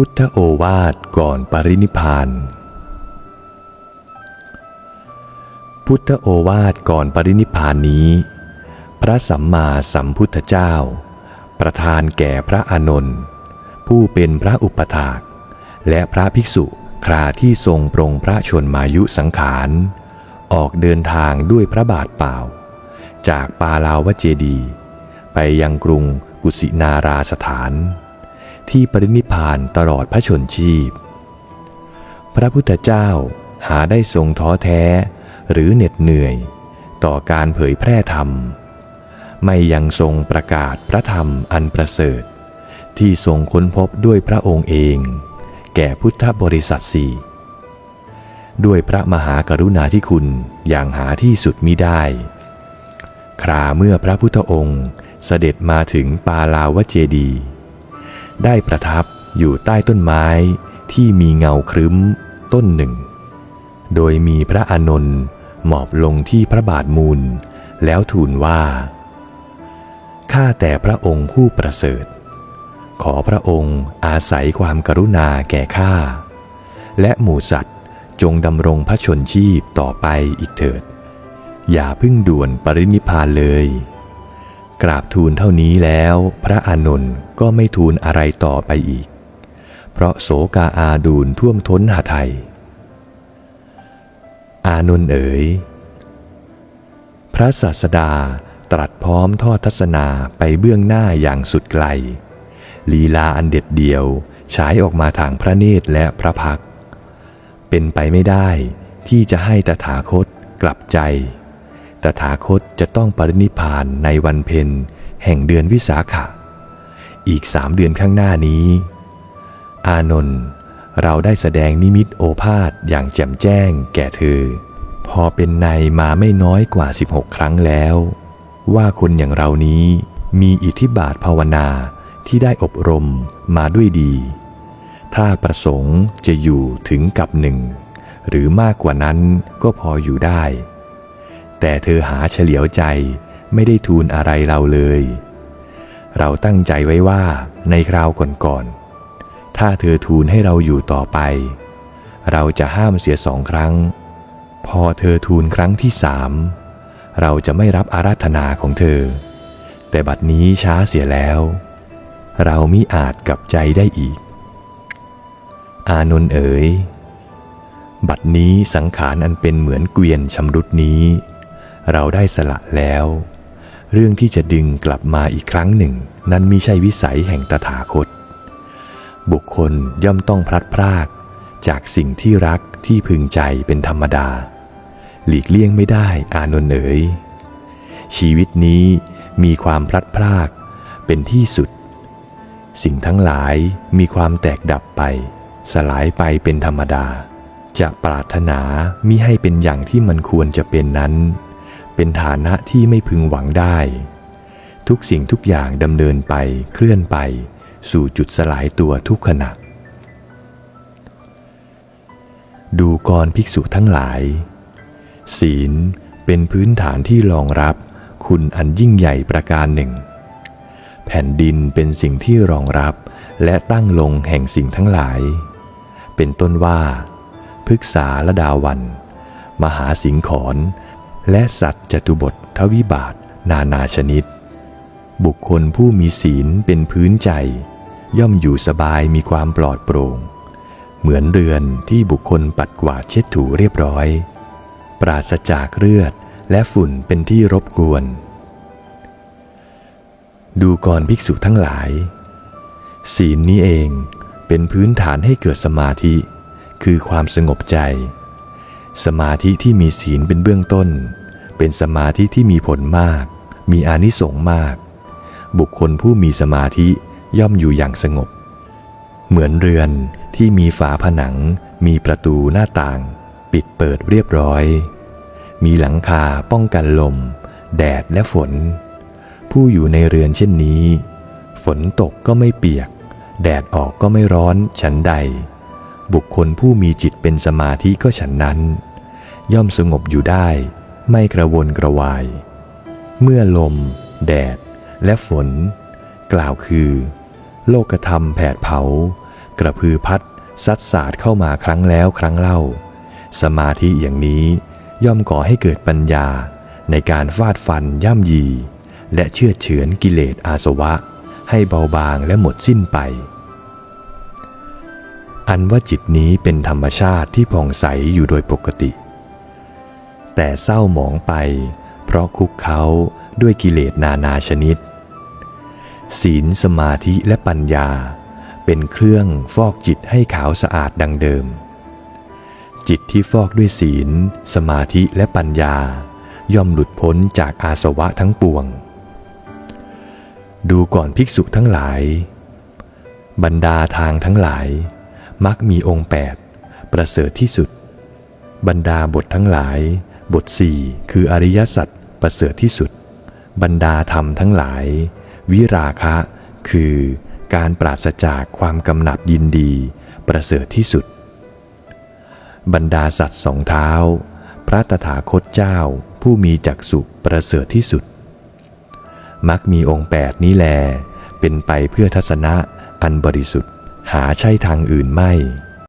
พุทธโอวาทก่อนปรินิพานพุทธโอวาทก่อนปรินิพานนี้ พระสัมมาสัมพุทธเจ้า ประทานแก่พระอานนท์ผู้เป็นพระอุปถาก และพระภิกษุคราที่ทรงปรงพระชนมายุสังขาร ออกเดินทางด้วยพระบาทเปล่า จากปาลาวเจดี ไปยังกรุงกุสินาราสถาน ที่ปรินิพานตลอดพระชนชีพ พระพุทธเจ้าหาได้ทรงท้อแท้หรือเหน็ดเหนื่อย ต่อการเผยแพร่ธรรม ไม่ยังทรงประกาศพระธรรมอันประเสริฐ ที่ทรงค้นพบด้วยพระองค์เอง แก่พุทธบริษัทสี่ด้วยพระมหากรุณาธิคุณอย่างหาที่สุดมิได้ คราเมื่อพระพุทธองค์เสด็จมาถึงปาลาวเจดีย์ ได้ประทับอยู่ใต้ต้นไม้ที่มีเงาครึ้มต้นหนึ่ง โดยมีพระอานนท์หมอบลงที่พระบาทมูล แล้วทูลว่า ข้าแต่พระองค์ผู้ประเสริฐ ขอพระองค์อาศัยความกรุณาแก่ข้า และหมู่สัตว์จงดำรงพระชนชีพต่อไปอีกเถิด อย่าพึ่งด่วนปรินิพานเลย กราบทูลเท่านี้แล้วพระอานนท์ก็ไม่ทูลอะไรต่อไปอีก เพราะโสกาอาดูลท่วมท้นหาไทย อานนท์เอ๋ย พระศาสดาตรัสพร้อมทอดทัศนาไปเบื้องหน้าอย่างสุดไกล ลีลาอันเด็ดเดียวฉายออกมาทางพระเนตรและพระพัก เป็นไปไม่ได้ที่จะให้ตถาคตกลับใจ ตถาคตจะต้องปรินิพานในวันเพ็ญแห่งเดือนวิสาขะ อีกสามเดือนข้างหน้านี้ อานนท์เราได้แสดงนิมิตโอภาษอย่างแจ่มแจ้งแก่เธอ พอเป็นในมาไม่น้อยกว่า 16 ครั้งแล้ว ว่าคนอย่างเรานี้มีอิทธิบาทภาวนาที่ได้อบรมมาด้วยดี ถ้าประสงค์จะอยู่ถึงกับหนึ่ง หรือมากกว่านั้นก็พออยู่ได้ แต่เธอหาเฉลียวใจไม่ได้ทูลอะไรเราเลย เราตั้งใจไว้ว่าในคราวก่อนๆ ถ้าเธอทูลให้เราอยู่ต่อไป เราจะห้ามเสียสองครั้ง พอเธอทูลครั้งที่สามเราจะไม่รับอาราธนาของเธอ แต่บัดนี้ช้าเสียแล้ว เรามิอาจกลับใจได้อีก อานนท์เอ๋ย บัดนี้สังขารอันเป็นเหมือนเกวียนชำรุดนี้ เราได้สละแล้ว เรื่องที่จะดึงกลับมาอีกครั้งหนึ่ง นั้นมิใช่วิสัยแห่งตถาคต บุคคลย่อมต้องพลัดพราก จากสิ่งที่รักที่พึงใจเป็นธรรมดา หลีกเลี่ยงไม่ได้อานนเอ๋ยชีวิตนี้มีความพลัดพรากเป็นที่สุด สิ่งทั้งหลายมีความแตกดับไป สลายไปเป็นธรรมดา จะปรารถนามิให้เป็นอย่างที่มันควรจะเป็นนั้น เป็นฐานะที่ไม่พึงหวังได้ ทุกสิ่งทุกอย่างดำเนินไปเคลื่อนไป สู่จุดสลายตัวทุกขณะ ดูกรภิกษุทั้งหลาย ศีลเป็นพื้นฐานที่รองรับคุณอันยิ่งใหญ่ประการหนึ่ง แผ่นดินเป็นสิ่งที่รองรับและตั้งลงแห่งสิ่งทั้งหลาย เป็นต้นว่า พฤกษาละดาวัน มหาสิงขร และสัตว์จตุบททวิบาทนานาชนิด บุคคลผู้มีศีลเป็นพื้นใจ ย่อมอยู่สบายมีความปลอดโปร่ง เหมือนเรือนที่บุคคลปัดกวาดเช็ดถูเรียบร้อย ปราศจากเลือดและฝุ่นเป็นที่รบกวน ดูก่อนภิกษุทั้งหลาย ศีลนี้เองเป็นพื้นฐานให้เกิดสมาธิ คือความสงบใจ สมาธิที่มีศีลเป็นเบื้องต้น เป็นสมาธิที่มีผลมาก มีอานิสงส์มาก บุคคลผู้มีสมาธิย่อมอยู่อย่างสงบ เหมือนเรือนที่มีฝาผนัง มีประตูหน้าต่าง ปิดเปิดเรียบร้อย มีหลังคาป้องกันลม แดดและฝน ผู้อยู่ในเรือนเช่นนี้ ฝนตกก็ไม่เปียก แดดออกก็ไม่ร้อนฉันใด บุคคลผู้มีจิตเป็นสมาธิก็ฉันนั้น ย่อมสงบอยู่ได้ ไม่กระวนกระวาย เมื่อลม แดด และฝน กล่าวคือ โลกธรรมแผดเผา กระพือพัดซัดสาดเข้ามาครั้งแล้วครั้งเล่า สมาธิอย่างนี้ย่อมก่อให้เกิดปัญญาในการฟาดฟันย่ำยี และเชื่อเฉือนกิเลสอาสวะ ให้เบาบางและหมดสิ้นไป อันว่าจิตนี้เป็นธรรมชาติที่ผ่องใสอยู่โดยปกติ แต่เศร้าหมองไป เพราะคุกเขาด้วยกิเลสนานาชนิด ศีลสมาธิและปัญญา เป็นเครื่องฟอกจิตให้ขาวสะอาดดังเดิม จิตที่ฟอกด้วยศีล สมาธิและปัญญา ย่อมหลุดพ้นจากอาสวะทั้งปวง ดูก่อนภิกษุทั้งหลาย บรรดาทางทั้งหลาย มักมีองค์แปดประเสริฐที่สุดบรรดาบททั้งหลาย บทสี่คืออริยสัจประเสริฐที่สุด บรรดาธรรมทั้งหลาย วิราคะ คือการปราศจากความกำหนัดยินดี ประเสริฐที่สุด บรรดาสัตว์สองเท้า พระตถาคตเจ้าผู้มีจักสุประเสริฐที่สุด มักมีองค์แปดนี้แล เป็นไปเพื่อทัศนะอันบริสุทธิ์หาใช่ทางอื่นไม่